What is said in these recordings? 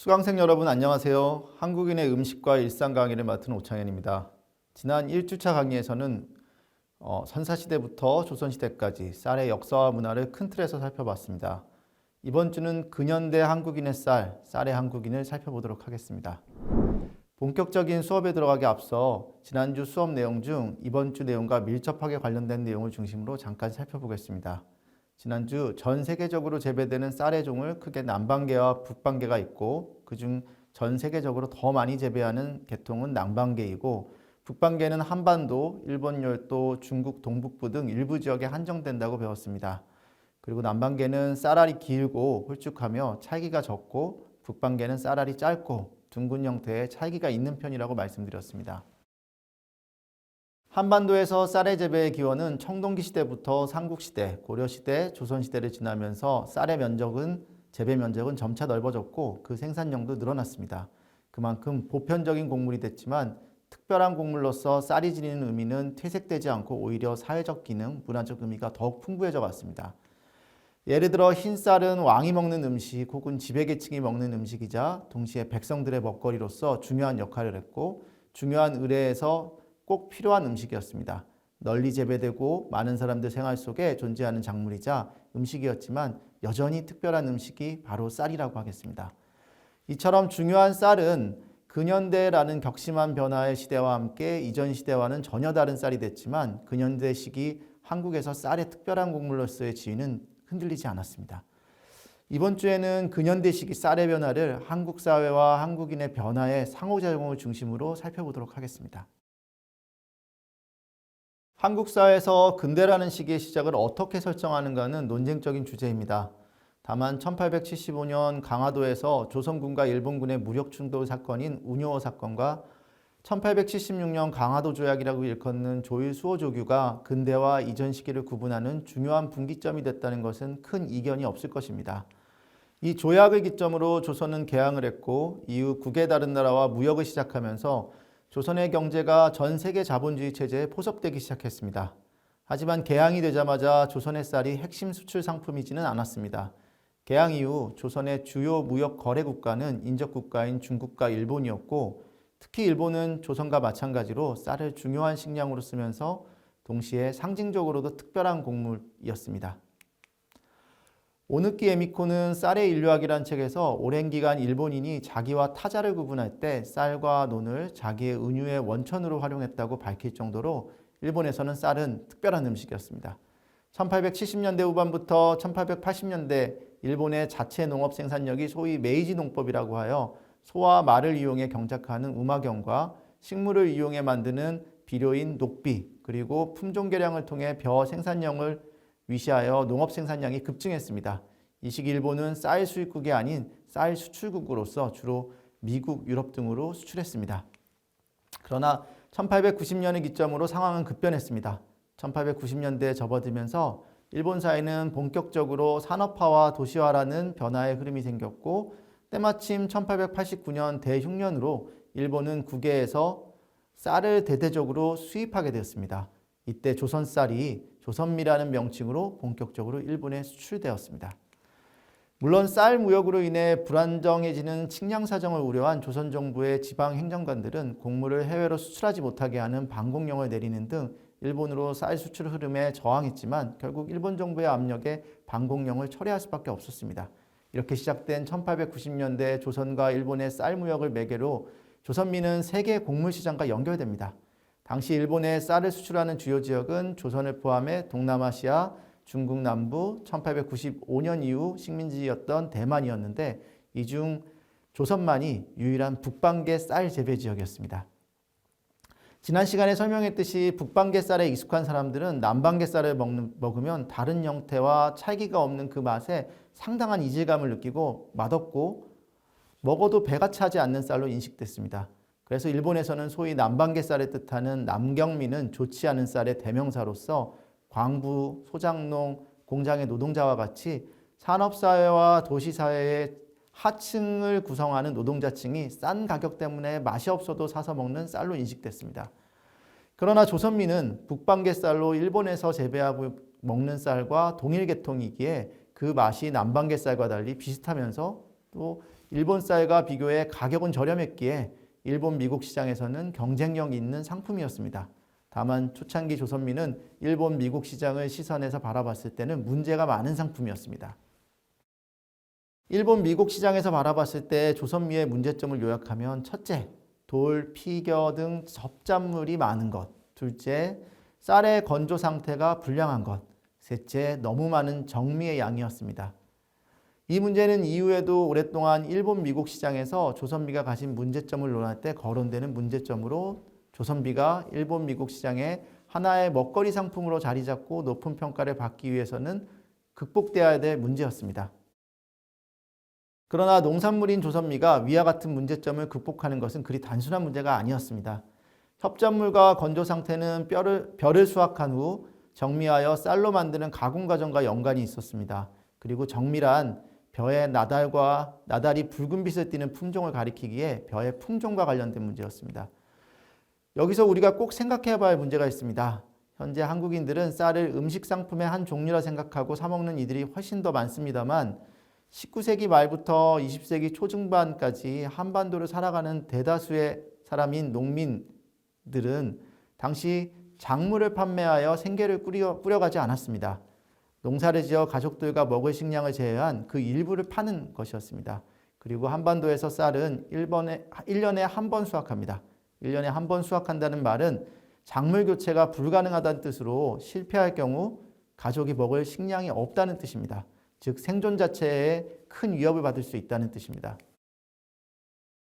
수강생 여러분 안녕하세요. 한국인의 음식과 일상 강의를 맡은 오창현입니다. 지난 1주차 강의에서는 어, 선사시대부터 조선시대까지 쌀의 역사와 문화를 큰 틀에서 살펴봤습니다. 이번 주는 근현대 한국인의 쌀, 쌀의 한국인을 살펴보도록 하겠습니다. 본격적인 수업에 들어가기 앞서 지난주 수업 내용 중 이번 주 내용과 밀접하게 관련된 내용을 중심으로 잠깐 살펴보겠습니다. 지난주 전 세계적으로 재배되는 쌀의 종을 크게 남방계와 북방계가 있고 그중 전 세계적으로 더 많이 재배하는 계통은 남방계이고 북방계는 한반도, 일본 열도, 중국 동북부 등 일부 지역에 한정된다고 배웠습니다. 그리고 남방계는 쌀알이 길고 홀쭉하며 찰기가 적고 북방계는 쌀알이 짧고 둥근 형태의 찰기가 있는 편이라고 말씀드렸습니다. 한반도에서 쌀의 재배의 기원은 청동기 시대부터 삼국시대, 고려시대, 조선시대를 지나면서 쌀의 면적은 재배 면적은 점차 넓어졌고 그 생산량도 늘어났습니다. 그만큼 보편적인 곡물이 됐지만 특별한 곡물로서 쌀이 지니는 의미는 퇴색되지 않고 오히려 사회적 기능, 문화적 의미가 더욱 풍부해져 갔습니다. 예를 들어 흰 쌀은 왕이 먹는 음식 혹은 지배계층이 먹는 음식이자 동시에 백성들의 먹거리로서 중요한 역할을 했고 중요한 의례에서 꼭 필요한 음식이었습니다. 널리 재배되고 많은 사람들 생활 속에 존재하는 작물이자 음식이었지만 여전히 특별한 음식이 바로 쌀이라고 하겠습니다. 이처럼 중요한 쌀은 근현대라는 격심한 변화의 시대와 함께 이전 시대와는 전혀 다른 쌀이 됐지만 근현대 시기 한국에서 쌀의 특별한 곡물로서의 지위는 흔들리지 않았습니다. 이번 주에는 근현대 시기 쌀의 변화를 한국 사회와 한국인의 변화의 상호작용을 중심으로 살펴보도록 하겠습니다. 한국 사회에서 근대라는 시기의 시작을 어떻게 설정하는가는 논쟁적인 주제입니다. 다만 1875년 강화도에서 조선군과 일본군의 무력 충돌 사건인 운요호 사건과 1876년 강화도 조약이라고 일컫는 조일 수호 조규가 근대와 이전 시기를 구분하는 중요한 분기점이 됐다는 것은 큰 이견이 없을 것입니다. 이 조약을 기점으로 조선은 개항을 했고 이후 국의 다른 나라와 무역을 시작하면서 조선의 경제가 전 세계 자본주의 체제에 포섭되기 시작했습니다. 하지만 개항이 되자마자 조선의 쌀이 핵심 수출 상품이지는 않았습니다. 개항 이후 조선의 주요 무역 거래 국가는 인접 국가인 중국과 일본이었고 특히 일본은 조선과 마찬가지로 쌀을 중요한 식량으로 쓰면서 동시에 상징적으로도 특별한 곡물이었습니다. 오느키 에미코는 쌀의 인류학이란 책에서 오랜 기간 일본인이 자기와 타자를 구분할 때 쌀과 논을 자기의 은유의 원천으로 활용했다고 밝힐 정도로 일본에서는 쌀은 특별한 음식이었습니다. 1870년대 후반부터 1880년대 일본의 자체 농업 생산력이 소위 메이지 농법이라고 하여 소와 말을 이용해 경작하는 우마경과 식물을 이용해 만드는 비료인 녹비 그리고 품종 개량을 통해 벼 생산량을 위시하여 농업 생산량이 급증했습니다. 이 시기 일본은 쌀 수입국이 아닌 쌀 수출국으로서 주로 미국, 유럽 등으로 수출했습니다. 그러나 1890년을 기점으로 상황은 급변했습니다. 1890년대에 접어들면서 일본 사회는 본격적으로 산업화와 도시화라는 변화의 흐름이 생겼고 때마침 1889년 대흉년으로 일본은 국외에서 쌀을 대대적으로 수입하게 되었습니다. 이때 조선 쌀이 조선미라는 명칭으로 본격적으로 일본에 수출되었습니다. 물론 쌀 무역으로 인해 불안정해지는 식량 사정을 우려한 조선 정부의 지방 행정관들은 곡물을 해외로 수출하지 못하게 하는 방공령을 내리는 등 일본으로 쌀 수출 흐름에 저항했지만 결국 일본 정부의 압력에 방공령을 철회할 수밖에 없었습니다. 이렇게 시작된 1890년대 조선과 일본의 쌀 무역을 매개로 조선민은 세계 곡물 시장과 연결됩니다. 당시 일본의 쌀을 수출하는 주요 지역은 조선을 포함해 동남아시아, 중국 남부, 1895년 이후 식민지였던 대만이었는데 이 중 조선만이 유일한 북방계 쌀 재배 지역이었습니다. 지난 시간에 설명했듯이 북방계 쌀에 익숙한 사람들은 남방계 쌀을 먹는, 먹으면 다른 형태와 찰기가 없는 그 맛에 상당한 이질감을 느끼고 맛없고 먹어도 배가 차지 않는 쌀로 인식됐습니다. 그래서 일본에서는 소위 남방계 쌀을 뜻하는 남경미는 좋지 않은 쌀의 대명사로서 광부, 소장농, 공장의 노동자와 같이 산업사회와 도시사회의 하층을 구성하는 노동자층이 싼 가격 때문에 맛이 없어도 사서 먹는 쌀로 인식됐습니다. 그러나 조선민은 북방계 쌀로 일본에서 재배하고 먹는 쌀과 동일 계통이기에 그 맛이 남방계 쌀과 달리 비슷하면서 또 일본 쌀과 비교해 가격은 저렴했기에 일본 미국 시장에서는 경쟁력 있는 상품이었습니다. 다만 초창기 조선미는 일본 미국 시장을 시선에서 바라봤을 때는 문제가 많은 상품이었습니다. 일본 미국 시장에서 바라봤을 때 조선미의 문제점을 요약하면 첫째, 돌, 피겨 등 접잡물이 많은 것. 둘째, 쌀의 건조 상태가 불량한 것. 셋째, 너무 많은 정미의 양이었습니다. 이 문제는 이후에도 오랫동안 일본 미국 시장에서 조선미가 가진 문제점을 논할 때 거론되는 문제점으로 조선비가 일본 미국 시장에 하나의 먹거리 상품으로 자리 잡고 높은 평가를 받기 위해서는 극복되어야 될 문제였습니다. 그러나 농산물인 조선미가 위와 같은 문제점을 극복하는 것은 그리 단순한 문제가 아니었습니다. 협작물과 건조 상태는 뼈를, 벼를 수확한 후 정미하여 쌀로 만드는 가공 과정과 연관이 있었습니다. 그리고 정밀한 벼의 나달과 나달이 붉은빛을 띠는 품종을 가리키기에 벼의 품종과 관련된 문제였습니다. 여기서 우리가 꼭 생각해 봐야 할 문제가 있습니다. 현재 한국인들은 쌀을 음식 상품의 한 종류라 생각하고 사 먹는 이들이 훨씬 더 많습니다만 19세기 말부터 20세기 초중반까지 한반도를 살아가는 대다수의 사람인 농민들은 당시 작물을 판매하여 생계를 꾸려, 꾸려가지 않았습니다. 농사를 지어 가족들과 먹을 식량을 제외한 그 일부를 파는 것이었습니다. 그리고 한반도에서 쌀은 1번에, 1년에 한 번 수확합니다. 1년에 한 번 수확한다는 말은 작물 교체가 불가능하다는 뜻으로 실패할 경우 가족이 먹을 식량이 없다는 뜻입니다. 즉 생존 자체에 큰 위협을 받을 수 있다는 뜻입니다.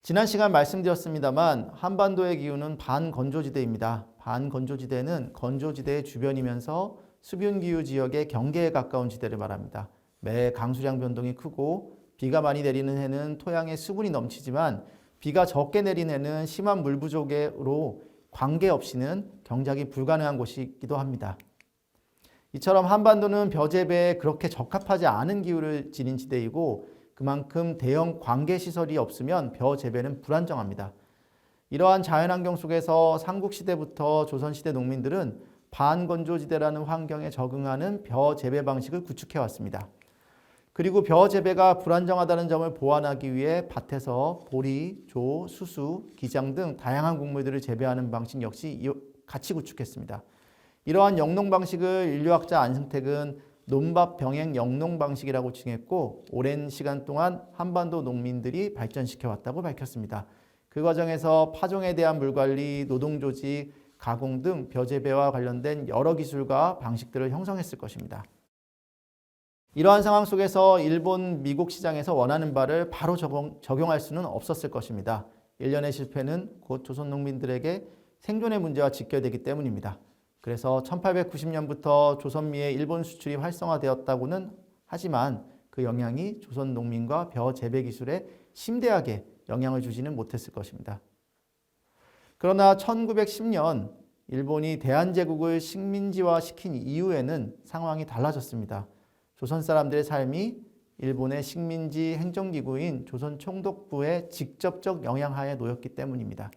지난 시간 말씀드렸습니다만 한반도의 기후는 반건조지대입니다. 반건조지대는 건조지대의 주변이면서 수변기후 지역의 경계에 가까운 지대를 말합니다. 매 강수량 변동이 크고 비가 많이 내리는 해는 토양에 수분이 넘치지만 비가 적게 내린 해는 심한 물 부족으로 관계없이는 경작이 불가능한 곳이기도 합니다. 이처럼 한반도는 벼재배에 그렇게 적합하지 않은 기후를 지닌 지대이고 그만큼 대형 관계 시설이 없으면 벼 재배는 불안정합니다. 이러한 자연환경 속에서 삼국시대부터 조선시대 농민들은 반건조지대라는 환경에 적응하는 벼 재배 방식을 구축해 왔습니다. 그리고 벼 재배가 불안정하다는 점을 보완하기 위해 밭에서 보리, 조, 수수, 기장 등 다양한 곡물들을 재배하는 방식 역시 같이 구축했습니다. 이러한 영농 방식을 인류학자 안승택은 논밭 병행 영농 방식이라고 칭했고 오랜 시간 동안 한반도 농민들이 발전시켜 왔다고 밝혔습니다. 그 과정에서 파종에 대한 물관리, 노동 조직, 가공 등 벼재배와 관련된 여러 기술과 방식들을 형성했을 것입니다. 이러한 상황 속에서 일본, 미국 시장에서 원하는 바를 바로 적용, 적용 할 수는 없었을 것입니다. 일련의 실패는 곧 조선 농민들에게 생존의 문제와 직결되기 때문입니다. 그래서 1890년부터 조선미의 일본 수출이 활성화되었다고는 하지만 그 영향이 조선 농민과 벼 재배 기술에 심대하게 영향을 주지는 못했을 것입니다. 그러나 1910년 일본이 대한제국을 식민지화 시킨 이후에는 상황이 달라졌습니다. 조선 사람들의 삶이 일본의 식민지 행정기구인 조선 총독부의 직접적 영향하에 놓였기 때문입니다.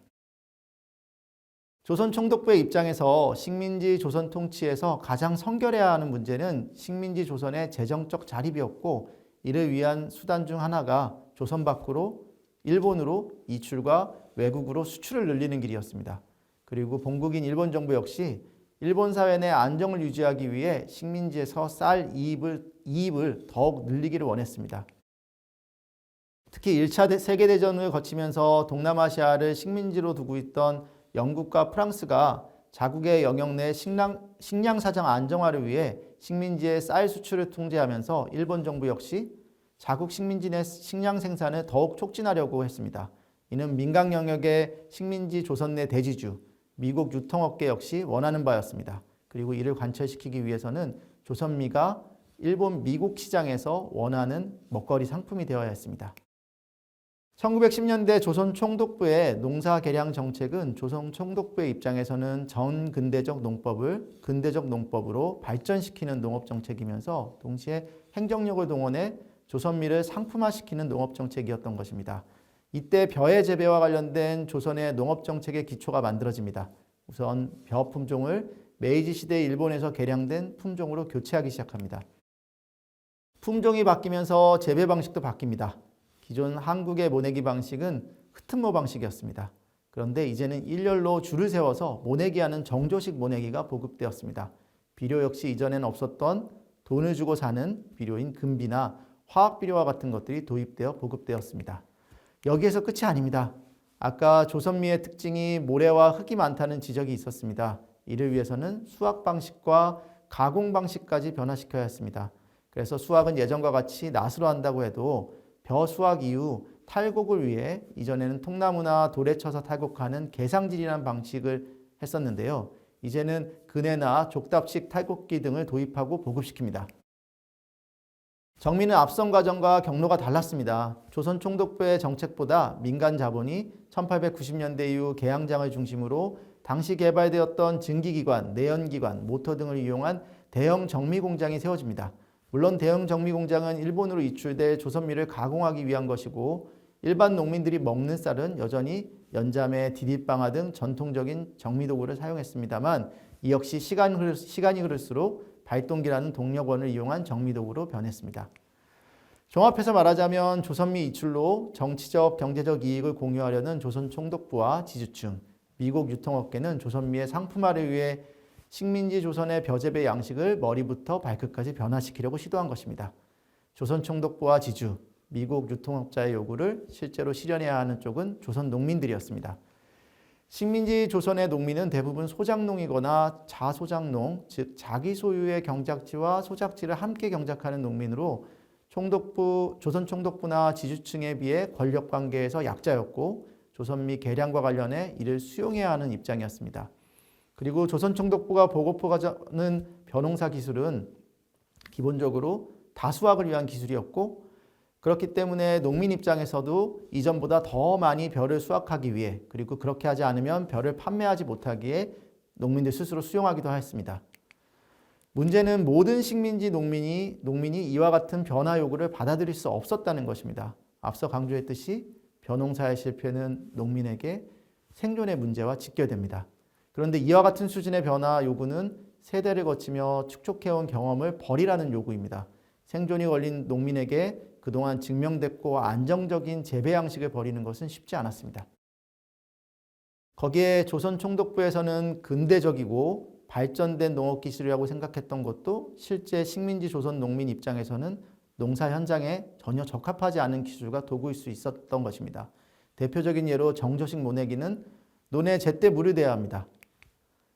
조선 총독부의 입장에서 식민지 조선 통치에서 가장 성결해야 하는 문제는 식민지 조선의 재정적 자립이었고 이를 위한 수단 중 하나가 조선 밖으로 일본으로 이출과 외국으로 수출을 늘리는 길이었습니다. 그리고 본국인 일본 정부 역시 일본 사회 내 안정을 유지하기 위해 식민지에서 쌀 이입을, 이입을 더욱 늘리기를 원했습니다. 특히 1차 세계대전을 거치면서 동남아시아를 식민지로 두고 있던 영국과 프랑스가 자국의 영역 내 식량, 식량 사정 안정화를 위해 식민지의 쌀 수출을 통제하면서 일본 정부 역시 자국 식민지 내 식량 생산을 더욱 촉진하려고 했습니다. 이는 민간 영역의 식민지 조선 내 대지주, 미국 유통업계 역시 원하는 바였습니다. 그리고 이를 관철시키기 위해서는 조선미가 일본 미국 시장에서 원하는 먹거리 상품이 되어야 했습니다. 1910년대 조선 총독부의 농사 개량 정책은 조선 총독부의 입장에서는 전 근대적 농법을 근대적 농법으로 발전시키는 농업 정책이면서 동시에 행정력을 동원해 조선미를 상품화시키는 농업 정책이었던 것입니다. 이때 벼의 재배와 관련된 조선의 농업 정책의 기초가 만들어집니다. 우선 벼 품종을 메이지 시대 일본에서 개량된 품종으로 교체하기 시작합니다. 품종이 바뀌면서 재배 방식도 바뀝니다. 기존 한국의 모내기 방식은 흩은모 방식이었습니다. 그런데 이제는 일렬로 줄을 세워서 모내기하는 정조식 모내기가 보급되었습니다. 비료 역시 이전에는 없었던 돈을 주고 사는 비료인 금비나 화학 비료와 같은 것들이 도입되어 보급되었습니다. 여기에서 끝이 아닙니다. 아까 조선미의 특징이 모래와 흙이 많다는 지적이 있었습니다. 이를 위해서는 수확 방식과 가공 방식까지 변화시켜야 했습니다. 그래서 수확은 예전과 같이 낫으로 한다고 해도 벼 수확 이후 탈곡을 위해 이전에는 통나무나 돌에 쳐서 탈곡하는 계상질이라는 방식을 했었는데요. 이제는 그네나 족답식 탈곡기 등을 도입하고 보급시킵니다. 정미는 앞선 과정과 경로가 달랐습니다. 조선 총독부의 정책보다 민간 자본이 1890년대 이후 개항장을 중심으로 당시 개발되었던 증기기관, 내연기관, 모터 등을 이용한 대형 정미 공장이 세워집니다. 물론 대형 정미 공장은 일본으로 이출될 조선미를 가공하기 위한 것이고 일반 농민들이 먹는 쌀은 여전히 연자매, 디딤방아 등 전통적인 정미 도구를 사용했습니다만 이 역시 시간 흐르, 시간이 흐를수록 발동기라는 동력원을 이용한 정미 도구로 변했습니다. 종합해서 말하자면 조선미 이출로 정치적, 경제적 이익을 공유하려는 조선 총독부와 지주층, 미국 유통업계는 조선미의 상품화를 위해 식민지 조선의 벼재배 양식을 머리부터 발끝까지 변화시키려고 시도한 것입니다. 조선 총독부와 지주, 미국 유통업자의 요구를 실제로 실현해야 하는 쪽은 조선 농민들이었습니다. 식민지 조선의 농민은 대부분 소작농이거나 자소작농, 즉 자기 소유의 경작지와 소작지를 함께 경작하는 농민으로 총독부, 조선 총독부나 지주층에 비해 권력 관계에서 약자였고 조선미 개량과 관련해 이를 수용해야 하는 입장이었습니다. 그리고 조선 총독부가 보고포가는 벼농사 기술은 기본적으로 다수확을 위한 기술이었고 그렇기 때문에 농민 입장에서도 이전보다 더 많이 벼를 수확하기 위해 그리고 그렇게 하지 않으면 벼를 판매하지 못하기에 농민들 스스로 수용하기도 하였습니다. 문제는 모든 식민지 농민이 농민이 이와 같은 변화 요구를 받아들일 수 없었다는 것입니다. 앞서 강조했듯이 벼농사의 실패는 농민에게 생존의 문제와 직결됩니다. 그런데 이와 같은 수준의 변화 요구는 세대를 거치며 축적해온 경험을 버리라는 요구입니다. 생존이 걸린 농민에게 그동안 증명됐고 안정적인 재배 양식을 버리는 것은 쉽지 않았습니다. 거기에 조선 총독부에서는 근대적이고 발전된 농업 기술이라고 생각했던 것도 실제 식민지 조선 농민 입장에서는 농사 현장에 전혀 적합하지 않은 기술과 도구일 수 있었던 것입니다. 대표적인 예로 정조식 모내기는 논에 제때 물을 대야 합니다.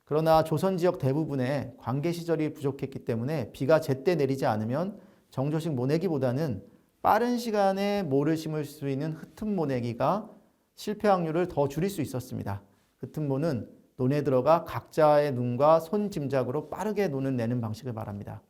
그러나 조선 지역 대부분에 관계 시절이 부족했기 때문에 비가 제때 내리지 않으면 정조식 모내기보다는 빠른 시간에 모를 심을 수 있는 흩은 모내기가 실패 확률을 더 줄일 수 있었습니다. 흩은 모는 논에 들어가 각자의 눈과 손 짐작으로 빠르게 논을 내는 방식을 말합니다.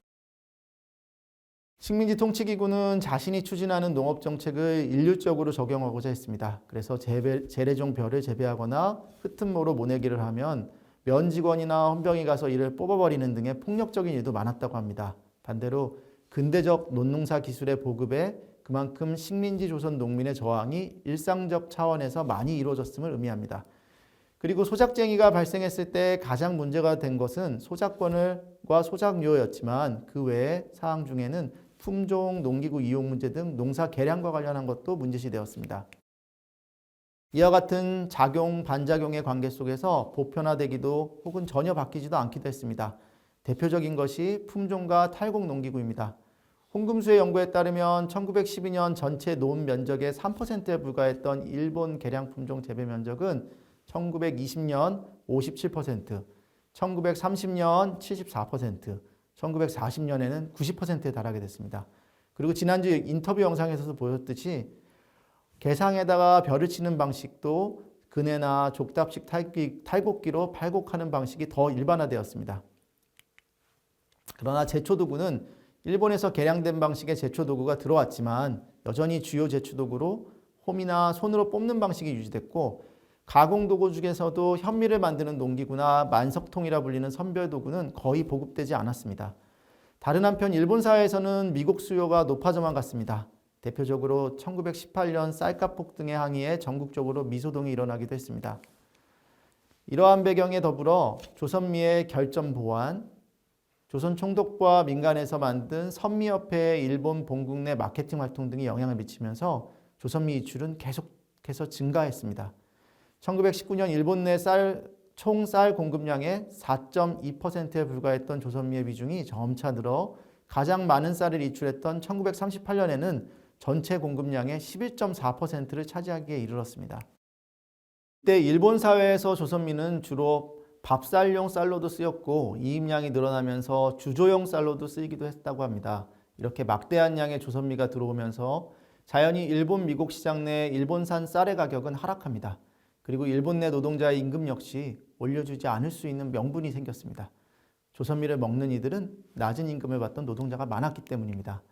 식민지 통치기구는 자신이 추진하는 농업 정책을 일률적으로 적용하고자 했습니다. 그래서 재배, 재래종 벼를 재배하거나 흩은 모로 모내기를 하면 면 직원이나 헌병이 가서 이를 뽑아버리는 등의 폭력적인 일도 많았다고 합니다. 반대로 근대적 논농사 기술의 보급에 그만큼 식민지 조선 농민의 저항이 일상적 차원에서 많이 이루어졌음을 의미합니다. 그리고 소작쟁이가 발생했을 때 가장 문제가 된 것은 소작권과 소작료였지만 그 외의 사항 중에는 품종, 농기구 이용 문제 등 농사 개량과 관련한 것도 문제시 되었습니다. 이와 같은 작용, 반작용의 관계 속에서 보편화되기도 혹은 전혀 바뀌지도 않기도 했습니다. 대표적인 것이 품종과 탈곡 농기구입니다. 홍금수의 연구에 따르면 1912년 전체 논 면적의 3%에 불과했던 일본 개량 품종 재배 면적은 1920년 57%, 1930년 74%, 1940년에는 90%에 달하게 됐습니다. 그리고 지난주 인터뷰 영상에서도 보셨듯이 개상에다가 별을 치는 방식도 그네나 족답식 탈곡기로 팔곡하는 방식이 더 일반화되었습니다. 그러나 제초도구는 일본에서 개량된 방식의 제초 도구가 들어왔지만 여전히 주요 제초 도구로 홈이나 손으로 뽑는 방식이 유지됐고 가공 도구 중에서도 현미를 만드는 농기구나 만석통이라 불리는 선별 도구는 거의 보급되지 않았습니다. 다른 한편 일본 사회에서는 미국 수요가 높아져만 갔습니다. 대표적으로 1918년 쌀값 폭등의 항의에 전국적으로 미소동이 일어나기도 했습니다. 이러한 배경에 더불어 조선미의 결점 보완, 조선 총독부와 민간에서 만든 선미협회의 일본 본국 내 마케팅 활동 등이 영향을 미치면서 조선미 이출은 계속해서 증가했습니다. 1919년 일본 내 쌀 총 쌀 공급량의 4.2%에 불과했던 조선미의 비중이 점차 늘어 가장 많은 쌀을 이출했던 1938년에는 전체 공급량의 11.4%를 차지하기에 이르렀습니다. 이때 일본 사회에서 조선미는 주로 밥쌀용 쌀로도 쓰였고 이임량이 늘어나면서 주조용 쌀로도 쓰이기도 했다고 합니다. 이렇게 막대한 양의 조선미가 들어오면서 자연히 일본 미국 시장 내 일본산 쌀의 가격은 하락합니다. 그리고 일본 내 노동자의 임금 역시 올려주지 않을 수 있는 명분이 생겼습니다. 조선미를 먹는 이들은 낮은 임금을 받던 노동자가 많았기 때문입니다.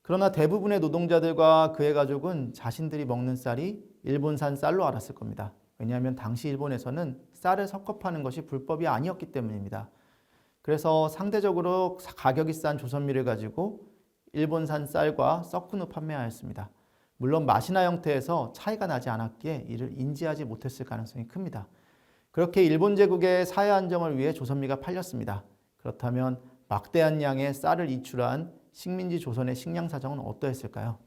그러나 대부분의 노동자들과 그의 가족은 자신들이 먹는 쌀이 일본산 쌀로 알았을 겁니다. 왜냐하면 당시 일본에서는 쌀을 섞어 파는 것이 불법이 아니었기 때문입니다. 그래서 상대적으로 가격이 싼 조선미를 가지고 일본산 쌀과 섞은 후 판매하였습니다. 물론 맛이나 형태에서 차이가 나지 않았기에 이를 인지하지 못했을 가능성이 큽니다. 그렇게 일본 제국의 사회 안정을 위해 조선미가 팔렸습니다. 그렇다면 막대한 양의 쌀을 이출한 식민지 조선의 식량 사정은 어떠했을까요?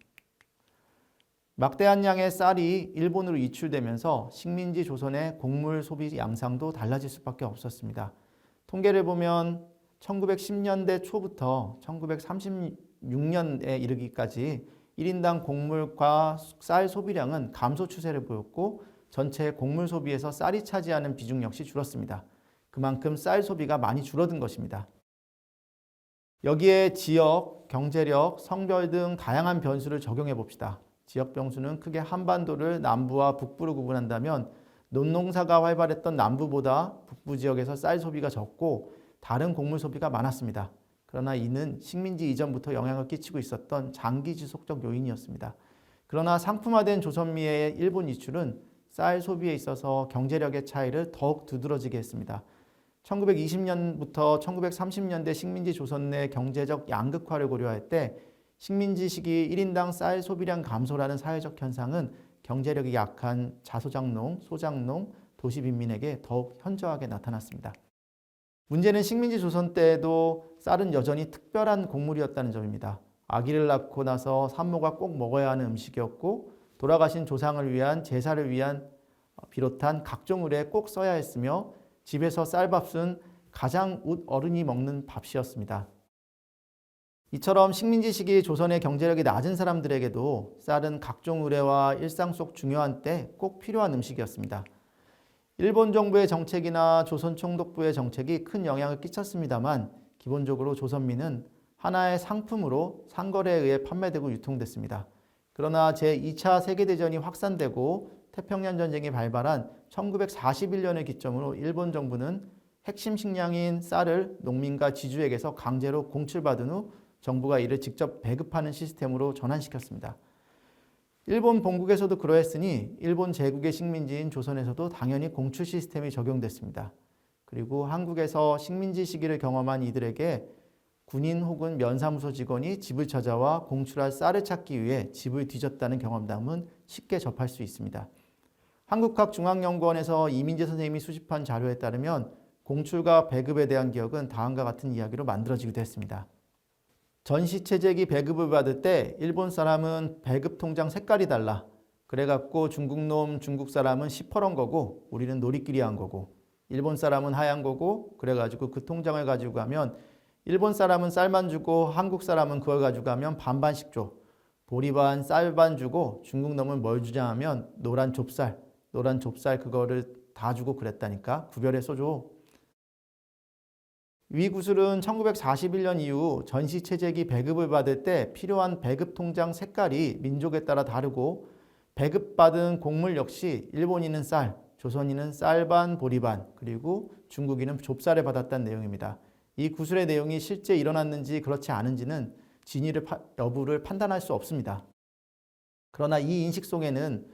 막대한 양의 쌀이 일본으로 이출되면서 식민지 조선의 곡물 소비 양상도 달라질 수밖에 없었습니다. 통계를 보면 1910년대 초부터 1936년에 이르기까지 1인당 곡물과 쌀 소비량은 감소 추세를 보였고 전체 곡물 소비에서 쌀이 차지하는 비중 역시 줄었습니다. 그만큼 쌀 소비가 많이 줄어든 것입니다. 여기에 지역, 경제력, 성별 등 다양한 변수를 적용해 봅시다. 지역 변수는 크게 한반도를 남부와 북부로 구분한다면 논농사가 활발했던 남부보다 북부 지역에서 쌀 소비가 적고 다른 곡물 소비가 많았습니다. 그러나 이는 식민지 이전부터 영향을 끼치고 있었던 장기 지속적 요인이었습니다. 그러나 상품화된 조선미의 일본 이출은 쌀 소비에 있어서 경제력의 차이를 더욱 두드러지게 했습니다. 1920년부터 1930년대 식민지 조선 내 경제적 양극화를 고려할 때 식민지 시기 1인당 쌀 소비량 감소라는 사회적 현상은 경제력이 약한 자소장농, 소장농, 도시빈민에게 더욱 현저하게 나타났습니다. 문제는 식민지 조선 때에도 쌀은 여전히 특별한 곡물이었다는 점입니다. 아기를 낳고 나서 산모가 꼭 먹어야 하는 음식이었고 돌아가신 조상을 위한 제사를 위한 비롯한 각종 의례에 꼭 써야 했으며 집에서 쌀밥은 가장 어른이 먹는 밥이었습니다. 이처럼 식민지 시기 조선의 경제력이 낮은 사람들에게도 쌀은 각종 의례와 일상 속 중요한 때 꼭 필요한 음식이었습니다. 일본 정부의 정책이나 조선 총독부의 정책이 큰 영향을 끼쳤습니다만 기본적으로 조선민은 하나의 상품으로 상거래에 의해 판매되고 유통됐습니다. 그러나 제2차 세계대전이 확산되고 태평양 전쟁이 발발한 1941년을 기점으로 일본 정부는 핵심 식량인 쌀을 농민과 지주에게서 강제로 공출받은 후 정부가 이를 직접 배급하는 시스템으로 전환시켰습니다. 일본 본국에서도 그러했으니 일본 제국의 식민지인 조선에서도 당연히 공출 시스템이 적용됐습니다. 그리고 한국에서 식민지 시기를 경험한 이들에게 군인 혹은 면사무소 직원이 집을 찾아와 공출할 쌀을 찾기 위해 집을 뒤졌다는 경험담은 쉽게 접할 수 있습니다. 한국학중앙연구원에서 이민재 선생님이 수집한 자료에 따르면 공출과 배급에 대한 기억은 다음과 같은 이야기로 만들어지기도 했습니다. 전시체제기 배급을 받을 때 일본 사람은 배급 통장 색깔이 달라. 그래갖고 중국 놈 중국 사람은 시퍼런 거고 우리는 놀이끼리 한 거고 일본 사람은 하얀 거고 그래가지고 그 통장을 가지고 가면 일본 사람은 쌀만 주고 한국 사람은 그걸 가지고 가면 반반씩 줘. 보리 반 쌀 반 주고 중국 놈은 뭘 주자 하면 노란 좁쌀 노란 좁쌀 그거를 다 주고 그랬다니까 구별해서 줘. 위 구슬은 1941년 이후 전시체제기 배급을 받을 때 필요한 배급 통장 색깔이 민족에 따라 다르고 배급받은 곡물 역시 일본인은 쌀, 조선인은 쌀반, 보리반, 그리고 중국인은 좁쌀을 받았다는 내용입니다. 이 구슬의 내용이 실제 일어났는지 그렇지 않은지는 진위를 여부를 판단할 수 없습니다. 그러나 이 인식 속에는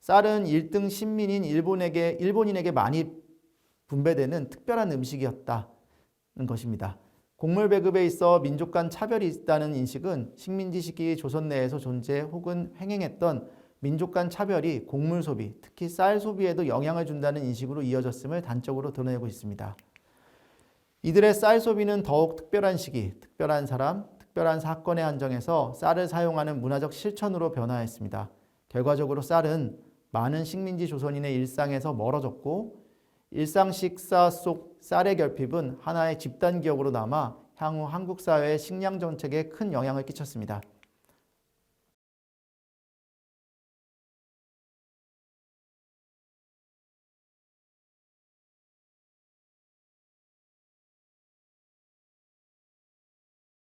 쌀은 1등 신민인 일본에게 일본인에게 많이 분배되는 특별한 음식이었다. 것입니다. 곡물 배급에 있어 민족 간 차별이 있다는 인식은 식민지 시기 조선 내에서 존재 혹은 횡행했던 민족 간 차별이 곡물 소비, 특히 쌀 소비에도 영향을 준다는 인식으로 이어졌음을 단적으로 드러내고 있습니다. 이들의 쌀 소비는 더욱 특별한 시기, 특별한 사람, 특별한 사건에 한정해서 쌀을 사용하는 문화적 실천으로 변화했습니다. 결과적으로 쌀은 많은 식민지 조선인의 일상에서 멀어졌고 일상 식사 속 쌀의 결핍은 하나의 집단 기억으로 남아 향후 한국 사회의 식량 정책에 큰 영향을 끼쳤습니다.